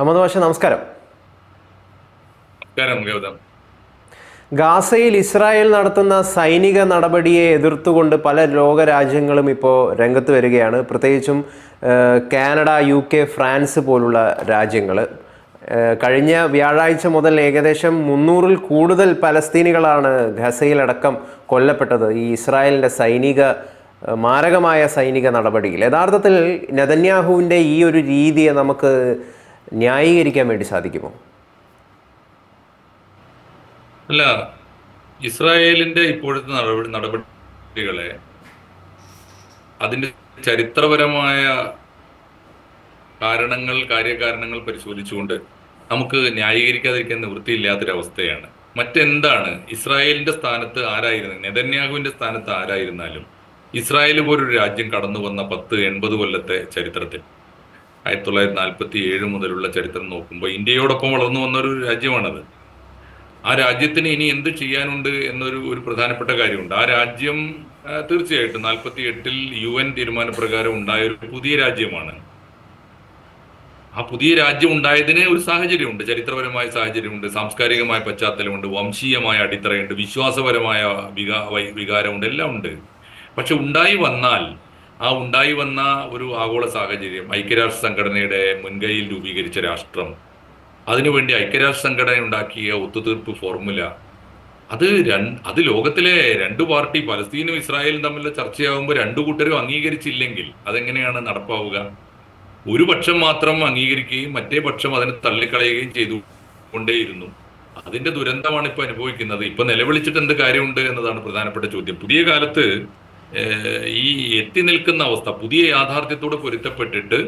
അഹമ്മദ് മാഷ നമസ്കാരം. നമസ്കാരം ഗാസയിൽ ഇസ്രായേൽ നടത്തുന്ന സൈനിക നടപടിയെ എതിർത്തുകൊണ്ട് പല ലോകരാജ്യങ്ങളും ഇപ്പോൾ രംഗത്ത് വരികയാണ്. പ്രത്യേകിച്ചും കാനഡ യു കെ ഫ്രാൻസ് പോലുള്ള രാജ്യങ്ങൾ കഴിഞ്ഞ വ്യാഴാഴ്ച മുതൽ ഏകദേശം മുന്നൂറിൽ കൂടുതൽ പലസ്തീനികളാണ് ഗസയിലടക്കം കൊല്ലപ്പെട്ടത് ഈ ഇസ്രായേലിന്റെ സൈനിക മാരകമായ സൈനിക നടപടിയിൽ. യഥാർത്ഥത്തിൽ നെതന്യാഹുവിന്റെ ഈ ഒരു രീതിയെ നമുക്ക് ന്യായീകരിക്കാൻ വേണ്ടി സാധിക്കുമോ? അല്ല ഇസ്രായേലിന്റെ ഇപ്പോഴത്തെ നടപടി നടപടികളെ അതിന്റെ ചരിത്രപരമായ കാരണങ്ങൾ കാര്യകാരണങ്ങൾ പരിശോധിച്ചുകൊണ്ട് നമുക്ക് ന്യായീകരിക്കാതിരിക്കാൻ നിവൃത്തിയില്ലാത്തൊരവസ്ഥയാണ്. മറ്റെന്താണ്? ഇസ്രായേലിന്റെ സ്ഥാനത്ത് ആരായിരുന്നു? നെതന്യാഹുവിന്റെ സ്ഥാനത്ത് ആരായിരുന്നാലും ഇസ്രായേൽ പോലൊരു രാജ്യം കടന്നു വന്ന പത്ത് എൺപത് കൊല്ലത്തെ ചരിത്രത്തിൽ. ആയിരത്തി തൊള്ളായിരത്തി നാൽപ്പത്തി ഏഴ് മുതലുള്ള ചരിത്രം നോക്കുമ്പോൾ ഇന്ത്യയോടൊപ്പം വളർന്നു വന്ന ഒരു രാജ്യമാണത്. ആ രാജ്യത്തിന് ഇനി എന്ത് ചെയ്യാനുണ്ട് എന്നൊരു ഒരു പ്രധാനപ്പെട്ട കാര്യമുണ്ട്. ആ രാജ്യം തീർച്ചയായിട്ടും നാൽപ്പത്തി എട്ടിൽ യു എൻ തീരുമാനപ്രകാരം ഉണ്ടായ ഒരു പുതിയ രാജ്യമാണ്. ആ പുതിയ രാജ്യം ഉണ്ടായതിന് ഒരു സാഹചര്യമുണ്ട്. ചരിത്രപരമായ സാഹചര്യമുണ്ട് സാംസ്കാരികമായ പശ്ചാത്തലമുണ്ട് വംശീയമായ അടിത്തറയുണ്ട് വിശ്വാസപരമായ വികാ വികാരമുണ്ട് എല്ലാം ഉണ്ട് പക്ഷെ ഉണ്ടായി വന്നാൽ ആ ഉണ്ടായി വന്ന ഒരു ആഗോള സാഹചര്യം ഐക്യരാഷ്ട്ര സംഘടനയുടെ മുൻകൈയിൽ രൂപീകരിച്ച രാഷ്ട്രം അതിനുവേണ്ടി ഐക്യരാഷ്ട്ര സംഘടന ഉണ്ടാക്കിയ ഒത്തുതീർപ്പ് ഫോർമുല അത് അത് ലോകത്തിലെ രണ്ടു പാർട്ടി പലസ്തീനും ഇസ്രായേലും തമ്മിലുള്ള ചർച്ചയാകുമ്പോൾ രണ്ടു കൂട്ടരും അംഗീകരിച്ചില്ലെങ്കിൽ അതെങ്ങനെയാണ് നടപ്പാവുക? ഒരു പക്ഷം മാത്രം അംഗീകരിക്കുകയും മറ്റേ പക്ഷം അതിനെ തള്ളിക്കളയുകയും ചെയ്തു കൊണ്ടേയിരുന്നു അതിന്റെ ദുരന്തമാണ് ഇപ്പൊ അനുഭവിക്കുന്നത്. ഇപ്പൊ നിലവിളിച്ചിട്ട് എന്ത് കാര്യമുണ്ട് എന്നതാണ് പ്രധാനപ്പെട്ട ചോദ്യം. പുതിയ കാലത്ത് ഈ എത്തി നിൽക്കുന്ന അവസ്ഥ പുതിയ യാഥാർത്ഥ്യത്തോട് പൊരുത്തപ്പെട്ടിട്ട്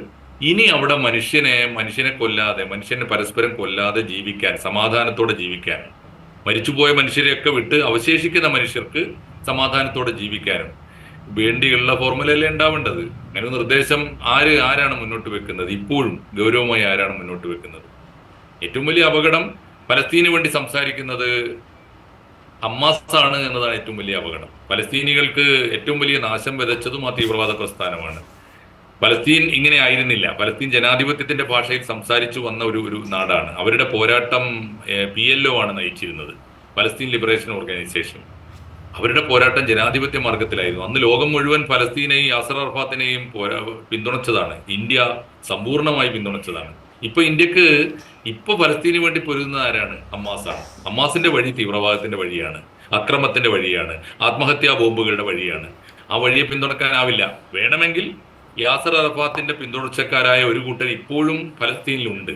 ഇനി അവിടെ മനുഷ്യനെ മനുഷ്യനെ കൊല്ലാതെ മനുഷ്യനെ പരസ്പരം കൊല്ലാതെ ജീവിക്കാൻ സമാധാനത്തോടെ ജീവിക്കാൻ മരിച്ചുപോയ മനുഷ്യരെയൊക്കെ വിട്ട് അവശേഷിക്കുന്ന മനുഷ്യർക്ക് സമാധാനത്തോടെ ജീവിക്കാനും വേണ്ടിയുള്ള ഫോർമുലയല്ലേ ഉണ്ടാവേണ്ടത്? അങ്ങനെ നിർദ്ദേശം ആര് ആരാണ് മുന്നോട്ട് വെക്കുന്നത്? ഇപ്പോഴും ഗൗരവമായി ആരാണ് മുന്നോട്ട് വെക്കുന്നത്? ഏറ്റവും വലിയ അപകടം പലസ്തീന് വേണ്ടി സംസാരിക്കുന്നത് ഹമ്മാസ് ആണ് എന്നതാണ് ഏറ്റവും വലിയ അപകടം. പലസ്തീനികൾക്ക് ഏറ്റവും വലിയ നാശം വിതച്ചതും ആ തീവ്രവാദ പ്രസ്ഥാനമാണ് പലസ്തീൻ ഇങ്ങനെ ആയിരുന്നില്ല. പലസ്തീൻ ജനാധിപത്യത്തിന്റെ ഭാഷയിൽ സംസാരിച്ചു വന്ന ഒരു ഒരു നാടാണ്. അവരുടെ പോരാട്ടം പി എൽ ഒ ആണ് നയിച്ചിരുന്നത്. പലസ്തീൻ ലിബറേഷൻ ഓർഗനൈസേഷൻ അവരുടെ പോരാട്ടം ജനാധിപത്യ മാർഗത്തിലായിരുന്നു അന്ന് ലോകം മുഴുവൻ പലസ്തീനെയും യാസർ അർഫാത്തിനെയും പിന്തുണച്ചതാണ്. ഇന്ത്യ സമ്പൂർണമായി പിന്തുണച്ചതാണ്. ഇപ്പൊ ഇന്ത്യയ്ക്ക് ഇപ്പൊ പലസ്തീന് വേണ്ടി പൊരുതുന്ന ആരാണ്? അമ്മാസാണ് അമ്മാസിന്റെ വഴി തീവ്രവാദത്തിന്റെ വഴിയാണ്. അക്രമത്തിന്റെ വഴിയാണ്. ആത്മഹത്യാ ബോംബുകളുടെ വഴിയാണ്. ആ വഴിയെ പിന്തുണക്കാനാവില്ല. വേണമെങ്കിൽ യാസർ അറഫാത്തിന്റെ പിന്തുടർച്ചക്കാരായ ഒരു കൂട്ടർ ഇപ്പോഴും ഫലസ്തീനിലുണ്ട്.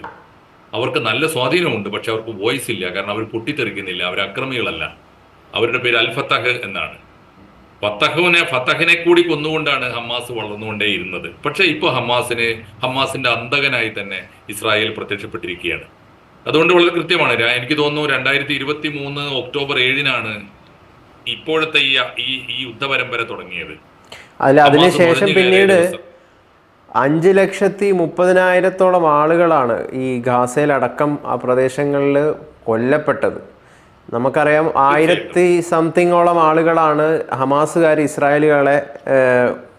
അവർക്ക് നല്ല സ്വാധീനമുണ്ട് പക്ഷെ അവർക്ക് വോയിസ് ഇല്ല. കാരണം അവർ പൊട്ടിത്തെറിക്കുന്നില്ല. അവർ അക്രമികളല്ല. അവരുടെ പേര് അൽഫത്തഹ് എന്നാണ്. ഫത്തഹുവിനെ ഫത്തഹിനെ കൂടി കൊന്നുകൊണ്ടാണ് ഹമാസ് വളർന്നുകൊണ്ടേയിരുന്നത്. പക്ഷെ ഇപ്പോൾ ഹമാസിന് ഹമാസിന്റെ അന്തകനായി തന്നെ ഇസ്രായേൽ പ്രത്യക്ഷപ്പെട്ടിരിക്കുകയാണ്. അതുകൊണ്ട് വളരെ കൃത്യമാണ്. എനിക്ക് തോന്നുന്നു രണ്ടായിരത്തി ഇരുപത്തി മൂന്ന് ഒക്ടോബർ ഏഴിനാണ് ഇപ്പോഴത്തെ ഈ ഈ ഈ യുദ്ധപരമ്പര തുടങ്ങിയത്. അല്ല അതിനുശേഷം പിന്നീട്. അഞ്ച് ലക്ഷത്തി മുപ്പതിനായിരത്തോളം ആളുകളാണ് ഈ ഗാസയിലടക്കം ആ പ്രദേശങ്ങളിൽ കൊല്ലപ്പെട്ടത്. നമുക്കറിയാം ആയിരത്തി സംതിങ്ങോളം ആളുകളാണ് ഹമാസുകാർ ഇസ്രായേലുകളെ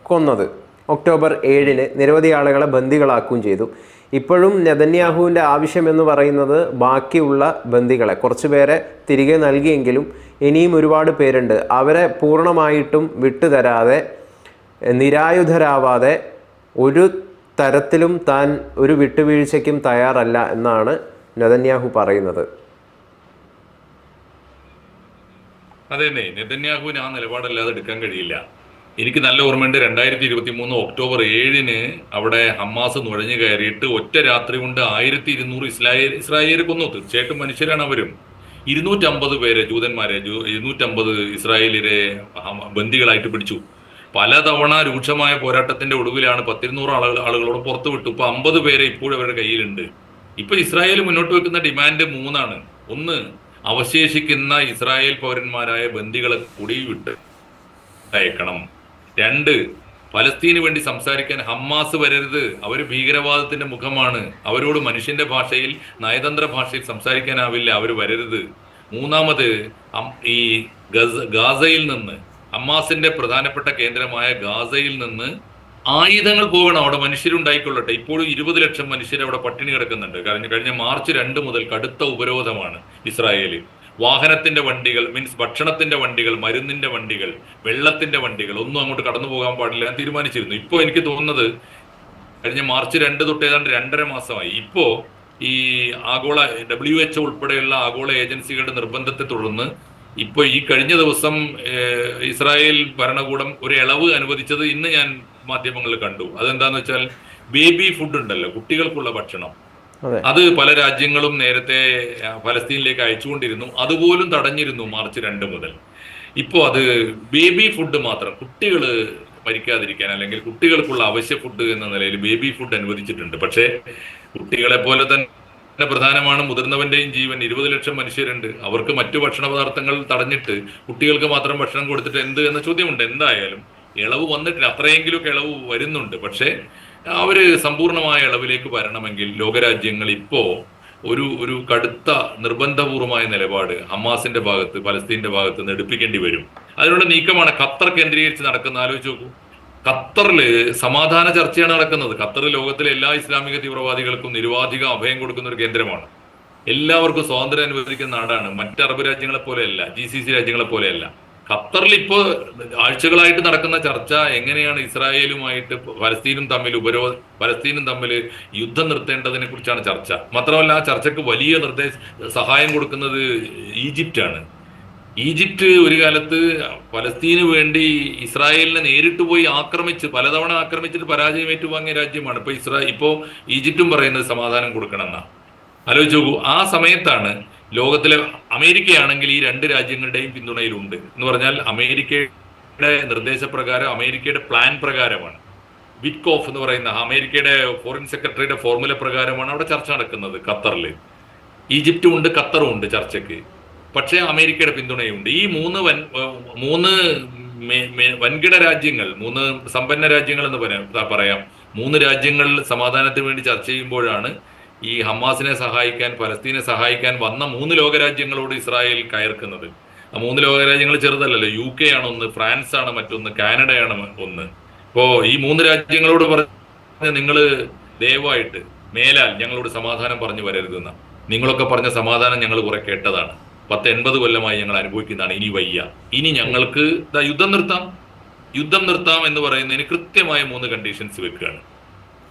കൊന്നത്. ഒക്ടോബർ ഏഴിന് നിരവധി ആളുകളെ ബന്ദികളാക്കുകയും ചെയ്തു. ഇപ്പോഴും നെതന്യാഹുവിന്റെ ആവശ്യം എന്ന് പറയുന്നത് ബാക്കിയുള്ള ബന്ദികളെ. കുറച്ച് പേരെ തിരികെ നൽകിയെങ്കിലും ഇനിയും ഒരുപാട് പേരുണ്ട്. അവരെ പൂർണമായിട്ടും വിട്ടുതരാതെ നിരായുധരാവാതെ ഒരു തരത്തിലും താൻ ഒരു വിട്ടുവീഴ്ചയ്ക്കും തയ്യാറല്ല എന്നാണ് നെതന്യാഹു പറയുന്നത്. അതെ തന്നെ നെതന്യാഹുവിന് ആ നിലപാടല്ലാതെ എടുക്കാൻ കഴിയില്ല. എനിക്ക് നല്ല ഓർമ്മയുണ്ട് രണ്ടായിരത്തി ഇരുപത്തി മൂന്ന് ഒക്ടോബർ ഏഴിന് അവിടെ ഹമ്മാസ് നുഴഞ്ഞു കയറിയിട്ട് ഒറ്റ രാത്രി കൊണ്ട് ആയിരത്തി ഇരുന്നൂറ് ഇസ്രായേൽ ഇസ്രായേൽ കൊന്നു. തീർച്ചയായിട്ടും മനുഷ്യരാണ് അവരും. ഇരുന്നൂറ്റമ്പത് പേരെ ജൂതന്മാരെ ഇരുന്നൂറ്റമ്പത് ഇസ്രായേലിരെ ബന്ദികളായിട്ട് പിടിച്ചു. പലതവണ രൂക്ഷമായ പോരാട്ടത്തിന്റെ ഒടുവിലാണ് പത്തിരുന്നൂറ് ആളുകൾ ആളുകളോട് പുറത്തു വിട്ടു. ഇപ്പൊ അമ്പത് പേരെ ഇപ്പോഴും അവരുടെ കയ്യിലുണ്ട്. ഇപ്പൊ ഇസ്രായേൽ മുന്നോട്ട് വെക്കുന്ന ഡിമാൻഡ് മൂന്നാണ്. ഒന്ന് അവശേഷിക്കുന്ന ഇസ്രായേൽ പൗരന്മാരായ ബന്ദികളെ കൂടി വിട്ട് അയക്കണം. രണ്ട് ഫലസ്തീന് വേണ്ടി സംസാരിക്കാൻ ഹമ്മാസ് വരരുത്. അവർ ഭീകരവാദത്തിന്റെ മുഖമാണ്. അവരോട് മനുഷ്യന്റെ ഭാഷയിൽ നയതന്ത്ര ഭാഷയിൽ സംസാരിക്കാനാവില്ല. അവർ വരരുത്. മൂന്നാമത് ഈ ഗസ ഗാസയിൽ നിന്ന് ഹമ്മാസിന്റെ പ്രധാനപ്പെട്ട കേന്ദ്രമായ ഗാസയിൽ നിന്ന് ആയുധങ്ങൾ പോകണം അവിടെ മനുഷ്യരുണ്ടായിക്കൊള്ളട്ടെ. ഇപ്പോഴും ഇരുപത് ലക്ഷം മനുഷ്യർ അവിടെ പട്ടിണി കിടക്കുന്നുണ്ട്. കാരണം കഴിഞ്ഞ മാർച്ച് രണ്ട് മുതൽ കടുത്ത ഉപരോധമാണ് ഇസ്രായേലിൽ. വാഹനത്തിന്റെ വണ്ടികൾ മീൻസ് ഭക്ഷണത്തിന്റെ വണ്ടികൾ മരുന്നിന്റെ വണ്ടികൾ വെള്ളത്തിന്റെ വണ്ടികൾ ഒന്നും അങ്ങോട്ട് കടന്നു പോകാൻ പാടില്ല. ഞാൻ തീരുമാനിച്ചിരുന്നു. ഇപ്പോൾ എനിക്ക് തോന്നുന്നത് കഴിഞ്ഞ മാർച്ച് രണ്ട് തൊട്ട് ഏതാണ്ട് രണ്ടര മാസമായി. ഇപ്പോ ഈ ആഗോള ഡബ്ല്യു എച്ച് ഉൾപ്പെടെയുള്ള ആഗോള ഏജൻസികളുടെ നിർബന്ധത്തെ തുടർന്ന് ഇപ്പൊ ഈ കഴിഞ്ഞ ദിവസം ഇസ്രായേൽ ഭരണകൂടം ഒരു ഇളവ് അനുവദിച്ചത് ഇന്ന് ഞാൻ മാധ്യമങ്ങളിൽ കണ്ടു. അതെന്താന്ന് വെച്ചാൽ ബേബി ഫുഡ് ഉണ്ടല്ലോ കുട്ടികൾക്കുള്ള ഭക്ഷണം. അതെ. പല രാജ്യങ്ങളും നേരത്തെ ഫലസ്തീനിലേക്ക് അയച്ചുകൊണ്ടിരുന്നു. അതുപോലും തടഞ്ഞിരുന്നു മാർച്ച് രണ്ട് മുതൽ. ഇപ്പോൾ അത് ബേബി ഫുഡ് മാത്രം. കുട്ടികൾ മരിക്കാതിരിക്കാൻ അല്ലെങ്കിൽ കുട്ടികൾക്കുള്ള അവശ്യ ഫുഡ് എന്ന നിലയിൽ ബേബി ഫുഡ് അനുവദിച്ചിട്ടുണ്ട്. പക്ഷേ കുട്ടികളെ പോലെ തന്നെ പ്രധാനമാണ് മുതിർന്നവന്റെയും ജീവൻ. ഇരുപത് ലക്ഷം മനുഷ്യരുണ്ട്. അവർക്ക് മറ്റു ഭക്ഷണ പദാർത്ഥങ്ങൾ തടഞ്ഞിട്ട് കുട്ടികൾക്ക് മാത്രം ഭക്ഷണം കൊടുത്തിട്ട് എന്ത് എന്ന ചോദ്യമുണ്ട്. എന്തായാലും ഇളവ് വന്നിട്ടില്ല. അത്രയെങ്കിലും ഇളവ് വരുന്നുണ്ട്. പക്ഷേ അവർ സമ്പൂർണമായ ഇളവിലേക്ക് വരണമെങ്കിൽ ലോകരാജ്യങ്ങൾ ഇപ്പോൾ ഒരു ഒരു കടുത്ത നിർബന്ധപൂർവമായ നിലപാട് ഹമാസിന്റെ ഭാഗത്ത് പലസ്തീന്റെ ഭാഗത്ത് നിന്ന് എടുപ്പിക്കേണ്ടി വരും. അതിനുള്ള നീക്കമാണ് ഖത്തർ കേന്ദ്രീകരിച്ച് നടക്കുന്ന ആലോചിച്ച് നോക്കൂ. ഖത്തറിൽ സമാധാന ചർച്ചയാണ് നടക്കുന്നത്. ഖത്തർ ലോകത്തിലെ എല്ലാ ഇസ്ലാമിക തീവ്രവാദികൾക്കും നിരുവാധികം അഭയം കൊടുക്കുന്ന ഒരു കേന്ദ്രമാണ്. എല്ലാവർക്കും സ്വാതന്ത്ര്യം അനുവദിക്കുന്ന നാടാണ്. മറ്റ് അറബ് രാജ്യങ്ങളെ പോലെയല്ല ജി സി സി രാജ്യങ്ങളെ പോലെയല്ല. ഖത്തറിൽ ഇപ്പോ ആഴ്ചകളായിട്ട് നടക്കുന്ന ചർച്ച എങ്ങനെയാണ് ഇസ്രായേലുമായിട്ട് പലസ്തീനും തമ്മിൽ ഉപരോ പലസ്തീനും തമ്മിൽ യുദ്ധം നിർത്തേണ്ടതിനെ കുറിച്ചാണ് ചർച്ച. മാത്രമല്ല ആ ചർച്ചക്ക് വലിയ നിർദ്ദേശ സഹായം കൊടുക്കുന്നത് ഈജിപ്റ്റാണ്. ഈജിപ്റ്റ് ഒരു കാലത്ത് പലസ്തീന് വേണ്ടി ഇസ്രായേലിനെ നേരിട്ട് പോയി ആക്രമിച്ച് പലതവണ ആക്രമിച്ചിട്ട് പരാജയം ഏറ്റുവാങ്ങിയ രാജ്യമാണ്. ഇപ്പൊ ഇസ്രായേൽ ഇപ്പോ ഈജിപ്തും പറയുന്നത് സമാധാനം കൊടുക്കണമെന്നാണ് ആലോചിച്ച് നോക്കൂ ആ സമയത്താണ് ലോകത്തിലെ അമേരിക്കയാണെങ്കിൽ ഈ രണ്ട് രാജ്യങ്ങളുടെയും പിന്തുണയിലുണ്ട്. എന്ന് പറഞ്ഞാൽ അമേരിക്കയുടെ നിർദ്ദേശപ്രകാരം അമേരിക്കയുടെ പ്ലാൻ പ്രകാരമാണ്. വിറ്റ്കോഫ് എന്ന് പറയുന്ന അമേരിക്കയുടെ ഫോറിൻ സെക്രട്ടറിയുടെ ഫോർമുല പ്രകാരമാണ് അവിടെ ചർച്ച നടക്കുന്നത് ഖത്തറിൽ ഈജിപ്തും ഉണ്ട് ഖത്തറും ഉണ്ട് ചർച്ചയ്ക്ക്. പക്ഷേ അമേരിക്കയുടെ പിന്തുണയുണ്ട്. ഈ മൂന്ന് വൻ മൂന്ന് വൻകിട രാജ്യങ്ങൾ മൂന്ന് സമ്പന്ന രാജ്യങ്ങൾ എന്ന് പറയാം. മൂന്ന് രാജ്യങ്ങൾ സമാധാനത്തിന് വേണ്ടി ചർച്ച ചെയ്യുമ്പോഴാണ് ഈ ഹമാസിനെ സഹായിക്കാൻ പലസ്തീനെ സഹായിക്കാൻ വന്ന മൂന്ന് ലോകരാജ്യങ്ങളോട് ഇസ്രായേൽ കയർക്കുന്നത്. ആ മൂന്ന് ലോകരാജ്യങ്ങൾ ചെറുതല്ലല്ലോ. യു കെ ആണ് ഒന്ന് ഫ്രാൻസ് ആണ് മറ്റൊന്ന് കാനഡയാണ് ഒന്ന്. ഇപ്പോ ഈ മൂന്ന് രാജ്യങ്ങളോട് പറഞ്ഞ നിങ്ങൾ ദയവായിട്ട് മേലാൽ ഞങ്ങളോട് സമാധാനം പറഞ്ഞു വരരുതെന്ന. നിങ്ങളൊക്കെ പറഞ്ഞ സമാധാനം ഞങ്ങൾ കുറെ കേട്ടതാണ്. പത്ത് എൺപത് കൊല്ലമായി ഞങ്ങൾ അനുഭവിക്കുന്നതാണ്. ഇനി വയ്യ. ഇനി ഞങ്ങൾക്ക് യുദ്ധം നിർത്താം. യുദ്ധം നിർത്താം എന്ന് പറയുന്നതിന് കൃത്യമായ മൂന്ന് കണ്ടീഷൻസ് വെക്കുകയാണ്.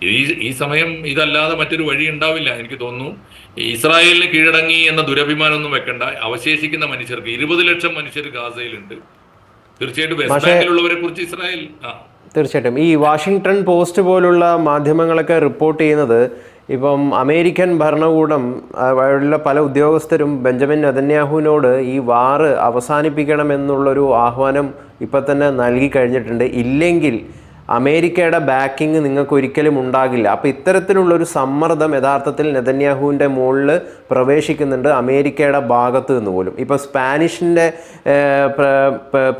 ഈ ഈ സമയം ഇതല്ലാതെ മറ്റൊരു വഴി ഉണ്ടാവില്ല എനിക്ക് തോന്നുന്നു. ഇസ്രായേലിന് കീഴടങ്ങി എന്ന ദുരഭിമാനമൊന്നും വെക്കണ്ട. അവശേഷിക്കുന്ന മനുഷ്യർക്ക് ഇരുപത് ലക്ഷം മനുഷ്യർ ഗാസയിലുണ്ട്. തീർച്ചയായിട്ടും വെസ്റ്റ് ബാങ്കിലുള്ളവരെ കുറിച്ച് ഇസ്രായേൽ ആ. തീർച്ചയായിട്ടും. ഈ വാഷിങ്ടൺ പോസ്റ്റ് പോലുള്ള മാധ്യമങ്ങളൊക്കെ റിപ്പോർട്ട് ചെയ്യുന്നത് ഇപ്പം അമേരിക്കൻ ഭരണകൂടം ഉള്ള പല ഉദ്യോഗസ്ഥരും ബെഞ്ചമിൻ നെതന്യാഹുവിനോട് ഈ വാറ് അവസാനിപ്പിക്കണമെന്നുള്ളൊരു ആഹ്വാനം ഇപ്പം തന്നെ നൽകി കഴിഞ്ഞിട്ടുണ്ട്. ഇല്ലെങ്കിൽ അമേരിക്കയുടെ ബാക്കിംഗ് നിങ്ങൾക്ക് ഒരിക്കലും ഉണ്ടാകില്ല. അപ്പോൾ ഇത്തരത്തിലുള്ളൊരു സമ്മർദ്ദം യഥാർത്ഥത്തിൽ നെതന്യാഹുവിന്റെ മുകളിൽ പ്രവേശിക്കുന്നുണ്ട് അമേരിക്കയുടെ ഭാഗത്ത് നിന്ന് പോലും. ഇപ്പോൾ സ്പാനിഷിന്റെ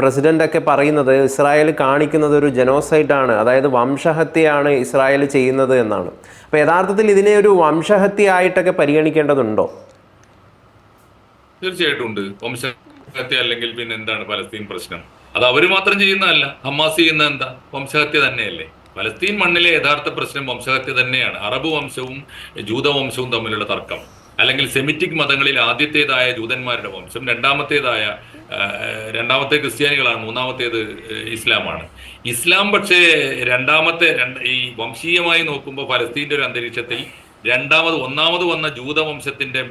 പ്രസിഡന്റൊക്കെ പറയുന്നത് ഇസ്രായേൽ കാണിക്കുന്നത് ഒരു ജനോസൈഡാണ്. അതായത് വംശഹത്യയാണ് ഇസ്രായേൽ ചെയ്യുന്നത് എന്നാണ്. അപ്പോൾ യഥാർത്ഥത്തിൽ ഇതിനെ ഒരു വംശഹത്യ ആയിട്ടൊക്കെ പരിഗണിക്കേണ്ടതുണ്ടോ? തീർച്ചയായിട്ടും ഉണ്ട്. വംശഹത്യ അല്ലെങ്കിൽ പിന്നെ എന്താണ് പലസ്തീൻ പ്രശ്നം? അത് അവർ മാത്രം ചെയ്യുന്നതല്ല. ഹമാസ് ചെയ്യുന്ന എന്താ? വംശഹത്യ തന്നെയല്ലേ. പലസ്തീൻ മണ്ണിലെ യഥാർത്ഥ പ്രശ്നം വംശഹത്യ തന്നെയാണ്. അറബ് വംശവും ജൂതവംശവും തമ്മിലുള്ള തർക്കം. അല്ലെങ്കിൽ സെമിറ്റിക് മതങ്ങളിൽ ആദ്യത്തേതായ ജൂതന്മാരുടെ വംശം രണ്ടാമത്തേതായ രണ്ടാമത്തെ ക്രിസ്ത്യാനികളാണ് മൂന്നാമത്തേത് ഇസ്ലാമാണ്. ഇസ്ലാം പക്ഷേ രണ്ടാമത്തെ രണ്ട് ഈ വംശീയമായി നോക്കുമ്പോൾ ഫലസ്തീന്റെ ഒരു അന്തരീക്ഷത്തിൽ രണ്ടാമത് ഒന്നാമത് വന്ന ജൂതവംശത്തിന്റെ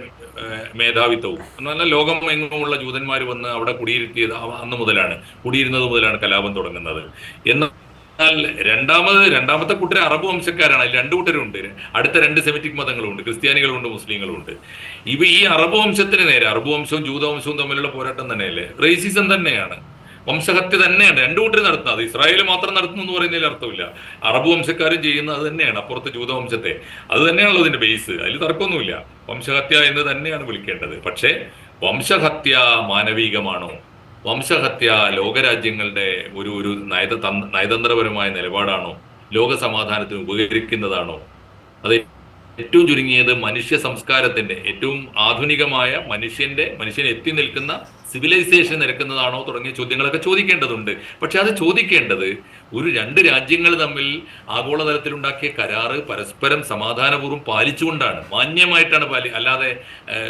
മേധാവിത്വവും. എന്ന് പറഞ്ഞാൽ ലോകം എങ്ങുമുള്ള ജൂതന്മാർ വന്ന് അവിടെ കുടിയിരുത്തിയത് അന്ന് മുതലാണ്. കുടിയിരുന്നത് മുതലാണ് കലാപം തുടങ്ങുന്നത്. എന്നാൽ രണ്ടാമത് രണ്ടാമത്തെ കൂട്ടർ അറബ് വംശക്കാരാണ്. അതിൽ രണ്ടു കൂട്ടരുണ്ട് അടുത്ത രണ്ട് സെമിറ്റിക് മതങ്ങളുണ്ട്. ക്രിസ്ത്യാനികളുണ്ട് മുസ്ലിങ്ങളുണ്ട്. ഇവ ഈ അറബ് വംശത്തിന് നേരെ അറബ് വംശവും ജൂതവംശവും തമ്മിലുള്ള പോരാട്ടം തന്നെയല്ലേ? റേസിസം തന്നെയാണ്. വംശഹത്യ തന്നെയാണ്. രണ്ടു കൂട്ടർ നടത്തുന്നത്. ഇസ്രായേൽ മാത്രം നടത്തുന്നു എന്ന് പറയുന്നതിൽ അർത്ഥമില്ല. അറബ് വംശക്കാരും ചെയ്യുന്നത് അത് തന്നെയാണ് അപ്പുറത്ത് ജൂതവംശത്തെ അത് തന്നെയാണല്ലോ അതിന്റെ ബേസ് അതിൽ തർക്കമൊന്നുമില്ല. വംശഹത്യ എന്ന് തന്നെയാണ് വിളിക്കേണ്ടത്. പക്ഷേ വംശഹത്യ മാനവികമാണോ? വംശഹത്യ ലോകരാജ്യങ്ങളുടെ ഒരു ഒരു നയത തന്ത്ര- നയതന്ത്രപരമായ നിലപാടാണോ? ലോക സമാധാനത്തിന് ഉപകരിക്കുന്നതാണോ? അത് ഏറ്റവും ചുരുങ്ങിയത് മനുഷ്യ സംസ്കാരത്തിന്റെ ഏറ്റവും ആധുനികമായ മനുഷ്യന്റെ മനുഷ്യൻ എത്തി നിൽക്കുന്ന സിവിലൈസേഷൻ നിരക്കുന്നതാണോ തുടങ്ങിയ ചോദ്യങ്ങളൊക്കെ ചോദിക്കേണ്ടതുണ്ട്. പക്ഷെ അത് ചോദിക്കേണ്ടത് ഒരു രണ്ട് രാജ്യങ്ങൾ തമ്മിൽ ആഗോളതലത്തിൽ ഉണ്ടാക്കിയ കരാറ് പരസ്പരം സമാധാനപൂർവം പാലിച്ചുകൊണ്ടാണ്. മാന്യമായിട്ടാണ് പാലി അല്ലാതെ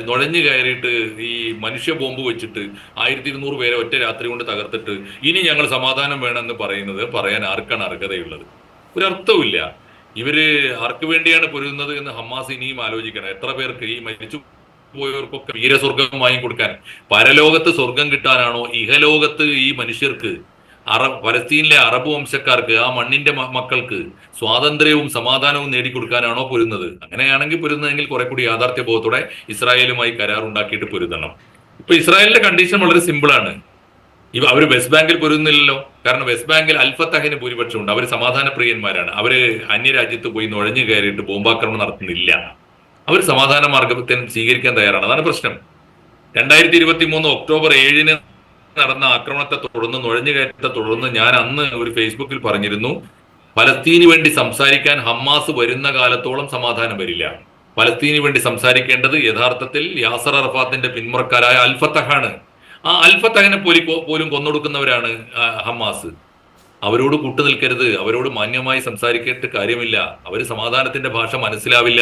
നുഴഞ്ഞു കയറിയിട്ട് ഈ മനുഷ്യ ബോംബ് വെച്ചിട്ട് ആയിരത്തി ഇരുന്നൂറ് പേരെ ഒറ്റ രാത്രി കൊണ്ട് തകർത്തിട്ട് ഇനി ഞങ്ങൾ സമാധാനം വേണമെന്ന് പറയുന്നത് പറയാൻ ആർക്കാണ് അർഹതയുള്ളത്? ഒരർത്ഥവുമില്ല. ഇവർ ആർക്ക് വേണ്ടിയാണ് പൊരുതുന്നത് എന്ന് ഹമ്മാസ് ഇനിയും ആലോചിക്കണം. എത്ര പേർക്ക് ഈ മരിച്ചു പോയവർക്കൊക്കെ വീരസ്വർഗം വാങ്ങിക്കൊടുക്കാൻ പരലോകത്ത് സ്വർഗം കിട്ടാനാണോ ഇഹലോകത്ത് ഈ മനുഷ്യർക്ക് അറബ് പലസ്തീനിലെ അറബ് വംശക്കാർക്ക് ആ മണ്ണിന്റെ മക്കൾക്ക് സ്വാതന്ത്ര്യവും സമാധാനവും നേടിക്കൊടുക്കാനാണോ പൊരുന്നത്? അങ്ങനെയാണെങ്കിൽ പൊരുന്നതെങ്കിൽ കുറെ കൂടി യാഥാർത്ഥ്യബോധത്തോടെ ഇസ്രായേലുമായി കരാർ ഉണ്ടാക്കിയിട്ട് പൊരുതണം. ഇപ്പൊ ഇസ്രായേലിന്റെ കണ്ടീഷൻ വളരെ സിമ്പിൾ ആണ്. ഇവ അവർ വെസ്റ്റ് ബാങ്കിൽ പൊരുന്നില്ലല്ലോ കാരണം വെസ്റ്റ് ബാങ്കിൽ അൽഫത്തഹിന് ഭൂരിപക്ഷം ഉണ്ട് അവർ സമാധാന പ്രിയന്മാരാണ് അവർ അന്യരാജ്യത്ത് പോയി നുഴഞ്ഞു കയറിയിട്ട് ബോംബാക്രമണം നടത്തുന്നില്ല. അവർ സമാധാന മാർഗത്തിന് സ്വീകരിക്കാൻ തയ്യാറാണ്. അതാണ് പ്രശ്നം. രണ്ടായിരത്തി ഇരുപത്തി മൂന്ന് ഒക്ടോബർ ഏഴിന് നടന്ന ആക്രമണത്തെ തുടർന്ന് നുഴഞ്ഞു കയറ്റത്തെ തുടർന്ന് ഞാൻ അന്ന് ഒരു ഫേസ്ബുക്കിൽ പറഞ്ഞിരുന്നു പലസ്തീന് വേണ്ടി സംസാരിക്കാൻ ഹമ്മാസ് വരുന്ന കാലത്തോളം സമാധാനം വരില്ല. പലസ്തീന് വേണ്ടി സംസാരിക്കേണ്ടത് യഥാർത്ഥത്തിൽ യാസർ അറഫാത്തിന്റെ പിന്മുറക്കാരായ അൽഫത്തഹാണ്. ആ അൽഫത്തഹനെ പോലി പോലും കൊന്നൊടുക്കുന്നവരാണ് ഹമാസ് അവരോട് കൂട്ടുനിൽക്കരുത് അവരോട് മാന്യമായി സംസാരിക്കേണ്ട കാര്യമില്ല. അവർ സമാധാനത്തിന്റെ ഭാഷ മനസ്സിലാവില്ല.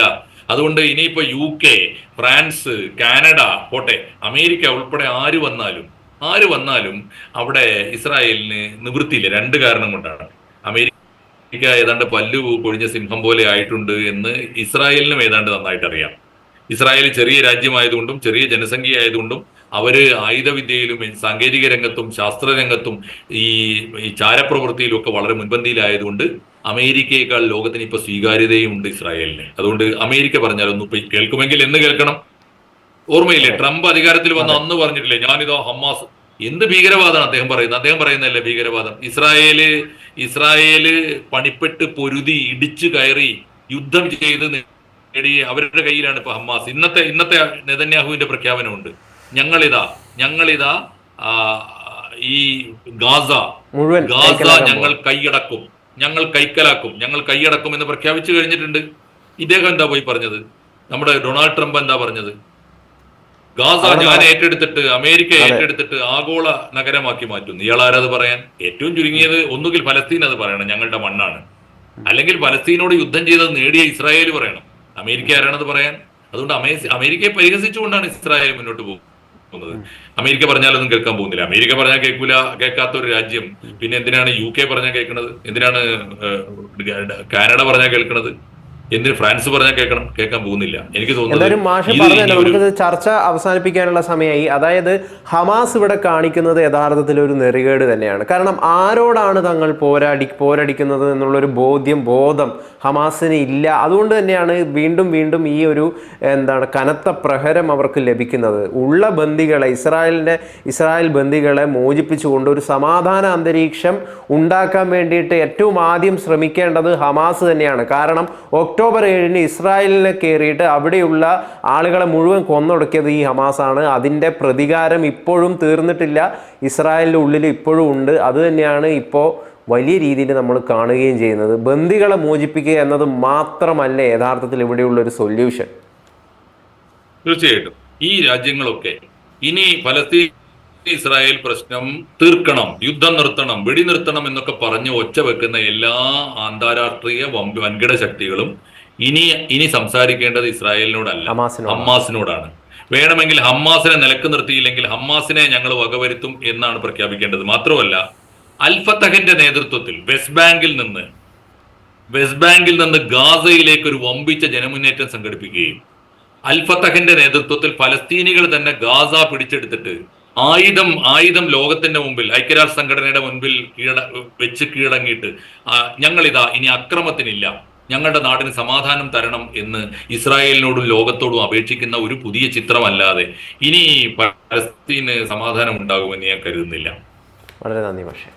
അതുകൊണ്ട് ഇനിയിപ്പോ യു കെ ഫ്രാൻസ് കാനഡ പോട്ടെ അമേരിക്ക ഉൾപ്പെടെ ആര് വന്നാലും ആര് വന്നാലും അവിടെ ഇസ്രായേലിന് നിവൃത്തിയില്ല. രണ്ട് കാരണം കൊണ്ടാണ്. അമേരിക്ക ഏതാണ്ട് പല്ലു പൊഴിഞ്ഞ സിംഹം പോലെ ആയിട്ടുണ്ട് എന്ന് ഇസ്രായേലിനും ഏതാണ്ട് നന്നായിട്ട് അറിയാം ഇസ്രായേൽ ചെറിയ രാജ്യമായതുകൊണ്ടും ചെറിയ ജനസംഖ്യ ആയതുകൊണ്ടും അവർ ആയുധവിദ്യയിലും സാങ്കേതിക രംഗത്തും ശാസ്ത്രരംഗത്തും ഈ ഈ ചാരപ്രവൃത്തിയിലും ഒക്കെ വളരെ മുൻപന്തിയിലായതുകൊണ്ട് അമേരിക്കയേക്കാൾ ലോകത്തിന് ഇപ്പൊ സ്വീകാര്യതയും ഉണ്ട് ഇസ്രായേലിന്. അതുകൊണ്ട് അമേരിക്ക പറഞ്ഞാലൊന്നും ഇപ്പൊ കേൾക്കുമെങ്കിൽ എന്ന് കേൾക്കണം. ഓർമ്മയില്ലേ? ട്രംപ് അധികാരത്തിൽ വന്ന അന്ന് പറഞ്ഞിട്ടില്ലേ? ഞാനിതോ ഹമാസ്. എന്ത് ഭീകരവാദമാണ് അദ്ദേഹം പറയുന്നത്? അദ്ദേഹം പറയുന്നതല്ലേ ഭീകരവാദം? ഇസ്രായേൽ ഇസ്രായേൽ പണിപ്പെട്ട് പൊരുതി ഇടിച്ചു കയറി യുദ്ധം ചെയ്ത് നേടി അവരുടെ കയ്യിലാണ് ഇപ്പൊ ഹമാസ്. ഇന്നത്തെ ഇന്നത്തെ നെതന്യാഹുവിന്റെ പ്രഖ്യാപനമുണ്ട്. ഞങ്ങളിതാ ഞങ്ങളിതാ ഈ ഗാസ. മുഴുവൻ ഗാസ ഞങ്ങൾ കൈയടക്കും. ഞങ്ങൾ കൈക്കലാക്കും. ഞങ്ങൾ കൈയടക്കും എന്ന് പ്രഖ്യാപിച്ചു കഴിഞ്ഞിട്ടുണ്ട്. ഇദ്ദേഹം എന്താ പോയി പറഞ്ഞത്? നമ്മുടെ ഡൊണാൾഡ് ട്രംപ് എന്താ പറഞ്ഞത്? ഗാസ ഞാൻ ഏറ്റെടുത്തിട്ട് അമേരിക്ക ഏറ്റെടുത്തിട്ട് ആഗോള നഗരമാക്കി മാറ്റും ഇയാൾ ആരത് പറയാൻ? ഏറ്റവും ചുരുങ്ങിയത് ഒന്നുകിൽ ഫലസ്തീൻ അത് പറയണം ഞങ്ങളുടെ മണ്ണാണ്. അല്ലെങ്കിൽ ഫലസ്തീനോട് യുദ്ധം ചെയ്തത് നേടിയ ഇസ്രായേൽ പറയണം. അമേരിക്ക ആരാണത് പറയാൻ? അതുകൊണ്ട് അമേ- അമേരിക്കയെ പരിഹസിച്ചുകൊണ്ടാണ് ഇസ്രായേൽ മുന്നോട്ട് പോകുന്നത്. അമേരിക്ക പറഞ്ഞാലൊന്നും കേൾക്കാൻ പോകുന്നില്ല. അമേരിക്ക പറഞ്ഞാൽ കേൾക്കൂല കേൾക്കാത്ത ഒരു രാജ്യം പിന്നെ എന്തിനാണ് യു കെ പറഞ്ഞാൽ കേൾക്കുന്നത് എന്തിനാണ് കാനഡ പറഞ്ഞാൽ കേൾക്കുന്നത് എന്തിന് ഫ്രാൻസ് പറഞ്ഞാൽ കേൾക്കണം കേൾക്കാൻ പോകുന്നില്ല. എനിക്ക് തോന്നുന്നു ചർച്ച അവസാനിപ്പിക്കാനുള്ള സമയമായി. അതായത് ഹമാസ് ഇവിടെ കാണിക്കുന്നത് യഥാർത്ഥത്തിൽ ഒരു നെറികേട് തന്നെയാണ്. കാരണം ആരോടാണ് തങ്ങൾ പോരാടി പോരടിക്കുന്നത് എന്നുള്ളൊരു ബോധ്യം ബോധം ഹമാസിന് ഇല്ല. അതുകൊണ്ട് തന്നെയാണ് വീണ്ടും വീണ്ടും ഈ ഒരു എന്താണ് കനത്ത പ്രഹരം അവർക്ക് ലഭിക്കുന്നത്. ഉള്ള ബന്ദികളെ ഇസ്രായേലിന്റെ ഇസ്രായേൽ ബന്ദികളെ മോചിപ്പിച്ചുകൊണ്ട് ഒരു സമാധാന അന്തരീക്ഷം ഉണ്ടാക്കാൻ വേണ്ടിയിട്ട് ഏറ്റവും ആദ്യം ശ്രമിക്കേണ്ടത് ഹമാസ് തന്നെയാണ്. കാരണം ഒക്ടോബർ ഏഴിന് ഇസ്രായേലിനെ കയറിയിട്ട് അവിടെയുള്ള ആളുകളെ മുഴുവൻ കൊന്നൊടുക്കിയത് ഈ ഹമാസാണ്. അതിന്റെ പ്രതികാരം ഇപ്പോഴും തീർന്നിട്ടില്ല. ഇസ്രായേലിന്റെ ഉള്ളിൽ ഇപ്പോഴും ഉണ്ട്. അതുതന്നെയാണ് ഇപ്പോൾ വലിയ രീതിയിൽ നമ്മൾ കാണുകയും ചെയ്യുന്നത്. ബന്ദികളെ മോചിപ്പിക്കുക എന്നത് മാത്രമല്ല യഥാർത്ഥത്തിൽ ഇവിടെയുള്ള ഒരു സൊല്യൂഷൻ തീർച്ചയായിട്ടും. ഈ രാജ്യങ്ങളൊക്കെ ഇനി ഫലസ്തീൻ ഇസ്രായേൽ പ്രശ്നം തീർക്കണം യുദ്ധം നിർത്തണം വെടി നിർത്തണം എന്നൊക്കെ പറഞ്ഞ് ഒച്ച വെക്കുന്ന എല്ലാ അന്താരാഷ്ട്രീയ വൻകിട ശക്തികളും ഇനി ഇനി സംസാരിക്കേണ്ടത് ഇസ്രായേലിനോടല്ല ഹമ്മാസിനോടാണ് വേണമെങ്കിൽ ഹമ്മാസിനെ നിലയ്ക്ക് നിർത്തിയില്ലെങ്കിൽ ഹമ്മാസിനെ ഞങ്ങൾ വകവരുത്തും എന്നാണ് പ്രഖ്യാപിക്കേണ്ടത്. മാത്രമല്ല അൽഫത്തഹിന്റെ നേതൃത്വത്തിൽ വെസ്റ്റ് ബാങ്കിൽ നിന്ന് വെസ്റ്റ് ബാങ്കിൽ നിന്ന് ഗാസയിലേക്ക് ഒരു വമ്പിച്ച ജനമുന്നേറ്റം സംഘടിപ്പിക്കുകയും അൽഫത്തഹിന്റെ നേതൃത്വത്തിൽ ഫലസ്തീനികൾ തന്നെ ഗാസ പിടിച്ചെടുത്തിട്ട് ആയുധം ആയുധം ലോകത്തിന്റെ മുമ്പിൽ ഐക്യരാഷ്ട്ര സംഘടനയുടെ മുൻപിൽ കീഴ വെച്ച് കീഴടങ്ങിയിട്ട് ഞങ്ങളിതാ ഇനി അക്രമത്തിനില്ല. ഞങ്ങളുടെ നാടിന് സമാധാനം തരണം എന്ന് ഇസ്രായേലിനോടും ലോകത്തോടും അപേക്ഷിക്കുന്ന ഒരു പുതിയ ചിത്രമല്ലാതെ ഇനി പലസ്തീന് സമാധാനം ഉണ്ടാകുമെന്ന് ഞാൻ കരുതുന്നില്ല. വളരെ നന്ദി പക്ഷേ